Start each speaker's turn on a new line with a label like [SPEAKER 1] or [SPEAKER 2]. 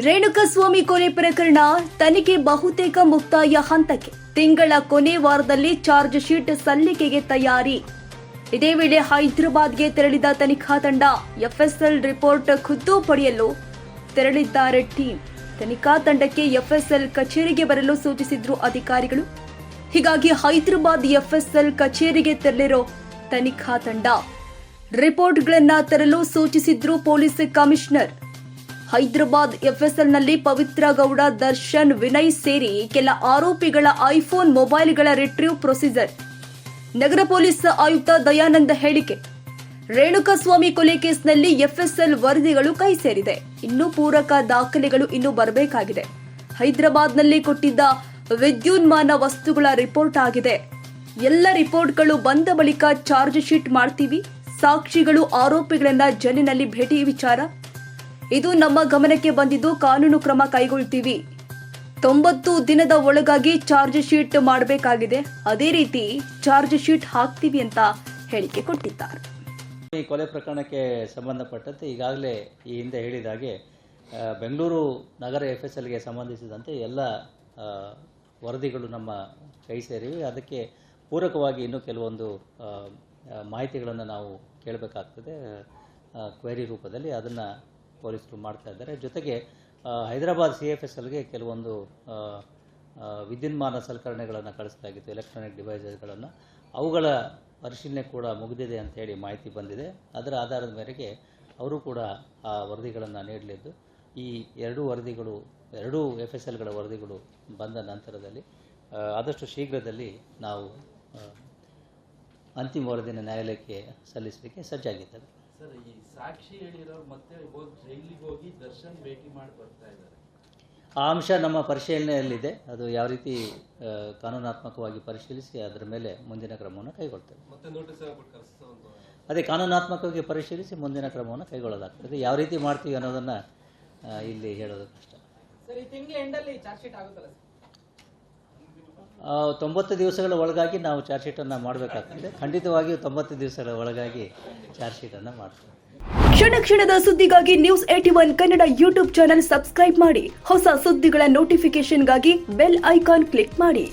[SPEAKER 1] ರೇಣುಕಸ್ವಾಮಿ ಕೊಲೆ ಪ್ರಕರಣ ತನಿಖೆ ಬಹುತೇಕ ಮುಕ್ತಾಯ ಹಂತಕ್ಕೆ. ತಿಂಗಳ ಕೊನೆ ವಾರದಲ್ಲಿ ಚಾರ್ಜ್ ಶೀಟ್ ಸಲ್ಲಿಕೆಗೆ ತಯಾರಿ. ಇದೇ ವೇಳೆ ಹೈದರಾಬಾದ್ಗೆ ತೆರಳಿದ ತನಿಖಾ ತಂಡ, ಎಫ್ಎಸ್ಎಲ್ ರಿಪೋರ್ಟ್ ಖುದ್ದು ಪಡೆಯಲು ತೆರಳಿದ್ದಾರೆ ಟೀಮ್. ತನಿಖಾ ತಂಡಕ್ಕೆ ಎಫ್ಎಸ್ಎಲ್ ಕಚೇರಿಗೆ ಬರಲು ಸೂಚಿಸಿದ್ರು ಅಧಿಕಾರಿಗಳು. ಹೀಗಾಗಿ ಹೈದರಾಬಾದ್ ಎಫ್ಎಸ್ಎಲ್ ಕಚೇರಿಗೆ ತೆರಳಿರೋ ತನಿಖಾ ತಂಡ. ರಿಪೋರ್ಟ್ಗಳನ್ನ ತರಲು ಸೂಚಿಸಿದ್ರು ಪೊಲೀಸ್ ಕಮಿಷನರ್. ಹೈದರಾಬಾದ್ ಎಫ್ಎಸ್ಎಲ್ನಲ್ಲಿ ಪವಿತ್ರ ಗೌಡ, ದರ್ಶನ್, ವಿನಯ್ ಸೇರಿ ಕೆಲ ಆರೋಪಿಗಳ ಐಫೋನ್ ಮೊಬೈಲ್ಗಳ ರಿಟ್ರೀವ್ ಪ್ರೊಸೀಜರ್. ನಗರ ಪೊಲೀಸ್ ಆಯುಕ್ತ ದಯಾನಂದ ಹೇಳಿಕೆ. ರೇಣುಕಸ್ವಾಮಿ ಕೊಲೆ ಕೇಸ್ನಲ್ಲಿ ಎಫ್ಎಸ್ಎಲ್ ವರದಿಗಳು ಕೈ ಸೇರಿದೆ. ಇನ್ನೂ ಪೂರಕ ದಾಖಲೆಗಳು ಇನ್ನೂ ಬರಬೇಕಾಗಿದೆ. ಹೈದರಾಬಾದ್ನಲ್ಲಿ ಕೊಟ್ಟಿದ್ದ ವಿದ್ಯುನ್ಮಾನ ವಸ್ತುಗಳ ರಿಪೋರ್ಟ್ ಆಗಿದೆ. ಎಲ್ಲ ರಿಪೋರ್ಟ್ಗಳು ಬಂದ ಬಳಿಕ ಚಾರ್ಜ್ ಶೀಟ್ ಮಾಡ್ತೀವಿ. ಸಾಕ್ಷಿಗಳು ಆರೋಪಿಗಳನ್ನ ಜನಿನಲ್ಲಿ ಭೇಟಿ ವಿಚಾರ. ಇದು ನಮ್ಮ ಗಮನಕ್ಕೆ ಬಂದಿದ್ದು ಕಾನೂನು ಕ್ರಮ ಕೈಗೊಳ್ತೀವಿ. ತೊಂಬತ್ತು ದಿನದ ಒಳಗಾಗಿ ಚಾರ್ಜ್ ಶೀಟ್ ಮಾಡಬೇಕಾಗಿದೆ. ಅದೇ ರೀತಿ ಚಾರ್ಜ್ ಶೀಟ್ ಹಾಕ್ತೀವಿ ಅಂತ ಹೇಳಿಕೆ ಕೊಟ್ಟಿದ್ದಾರೆ.
[SPEAKER 2] ಈ ಕೊಲೆ ಪ್ರಕರಣಕ್ಕೆ ಸಂಬಂಧಪಟ್ಟಂತೆ ಈಗಾಗಲೇ ಈ ಹಿಂದೆ ಹೇಳಿದ ಹಾಗೆ ಬೆಂಗಳೂರು ನಗರ ಎಫ್ ಎಸ್ ಎಲ್ಗೆ ಸಂಬಂಧಿಸಿದಂತೆ ಎಲ್ಲ ವರದಿಗಳು ನಮ್ಮ ಕೈ ಸೇರಿವೆ. ಅದಕ್ಕೆ ಪೂರಕವಾಗಿ ಇನ್ನೂ ಕೆಲವೊಂದು ಮಾಹಿತಿಗಳನ್ನು ನಾವು ಕೇಳಬೇಕಾಗ್ತದೆ. ಕ್ವೆರಿ ರೂಪದಲ್ಲಿ ಅದನ್ನು ಪೊಲೀಸರು ಮಾಡ್ತಾ ಇದ್ದಾರೆ. ಜೊತೆಗೆ ಹೈದರಾಬಾದ್ ಸಿ ಎಫ್ ಎಸ್ ಎಲ್ಗೆ ಕೆಲವೊಂದು ವಿದ್ಯುನ್ಮಾನ ಸಲಕರಣೆಗಳನ್ನು ಕಳಿಸಲಾಗಿತ್ತು ಎಲೆಕ್ಟ್ರಾನಿಕ್ ಡಿವೈಸಸ್ಗಳನ್ನು ಅವುಗಳ ಪರಿಶೀಲನೆ ಕೂಡ ಮುಗಿದಿದೆ ಅಂತ ಹೇಳಿ ಮಾಹಿತಿ ಬಂದಿದೆ. ಅದರ ಆಧಾರದ ಮೇರೆಗೆ ಅವರು ಕೂಡ ಆ ವರದಿಗಳನ್ನು ನೀಡಲಿದ್ದು. ಈ ಎರಡೂ ವರದಿಗಳು, ಎರಡೂ ಎಫ್ ಎಸ್ ಎಲ್ಗಳ ವರದಿಗಳು ಬಂದ ನಂತರದಲ್ಲಿ ಆದಷ್ಟು ಶೀಘ್ರದಲ್ಲಿ ನಾವು ಅಂತಿಮ ವರದಿನ ನ್ಯಾಯಾಲಯಕ್ಕೆ ಸಲ್ಲಿಸಲಿಕ್ಕೆ ಸಜ್ಜಾಗಿದ್ದೇವೆ.
[SPEAKER 3] ಸರ್ ಈ ಸಾಕ್ಷಿ ಹೇಳಿರೋರು ಮತ್ತೆ ಹೋಗಿ ಜೈಲಿಗೆ ಹೋಗಿ ದರ್ಶನ್ ಭೇಟಿ ಮಾಡಿ ಬರ್ತಾ ಇದ್ದಾರೆ.
[SPEAKER 2] ಆ ಅಂಶ ನಮ್ಮ ಪರಿಶೀಲನೆಯಲ್ಲಿದೆ. ಅದು ಯಾವ ರೀತಿ ಕಾನೂನಾತ್ಮಕವಾಗಿ ಪರಿಶೀಲಿಸಿ ಅದರ ಮೇಲೆ ಮುಂದಿನ ಕ್ರಮವನ್ನು ಕೈಗೊಳ್ತೇವೆ.
[SPEAKER 3] ಮತ್ತೆ ನೋಟಿಸ್ ಆಗ್ಬಿಟ್ಟು ಕರೆಸ್ತಾ ಒಂದು
[SPEAKER 2] ಅದೇ ಕಾನೂನಾತ್ಮಕವಾಗಿ ಪರಿಶೀಲಿಸಿ ಮುಂದಿನ ಕ್ರಮವನ್ನು ಕೈಗೊಳ್ಳಲಾಗ್ತದೆ. ಯಾವ ರೀತಿ ಮಾಡ್ತೀವಿ ಅನ್ನೋದನ್ನು ಇಲ್ಲಿ ಹೇಳೋದು ಕಷ್ಟ.
[SPEAKER 4] ಸರ್ ಈ ತಿಂಗಳ ಎಂಡಲ್ಲಿ ಚಾರ್ಜ್ ಶೀಟ್ ಆಗುತ್ತಲ್ಲ
[SPEAKER 2] ತೊಂಬತ್ತು ದಿವಸಗಳ ಒಳಗಾಗಿ ನಾವು ಚಾರ್ಜ್ ಶೀಟನ್ನು ಮಾಡಬೇಕಾಗ್ತದೆ. ಖಂಡಿತವಾಗಿಯೂ ತೊಂಬತ್ತು ದಿವಸಗಳ ಒಳಗಾಗಿ ಚಾರ್ಜ್ ಶೀಟನ್ನು ಮಾಡ್ತೇವೆ.
[SPEAKER 1] ಕ್ಷಣ ಕ್ಷಣದ ಸುದ್ದಿಗಾಗಿ news AT one Kannada YouTube channel subscribe ಮಾಡಿ. ಹೊಸ ಸುದ್ದಿಗಳ ನೋಟಿಫಿಕೇಶನ್ಗಾಗಿ ಬೆಲ್ ಐಕಾನ್ ಕ್ಲಿಕ್ ಮಾಡಿ.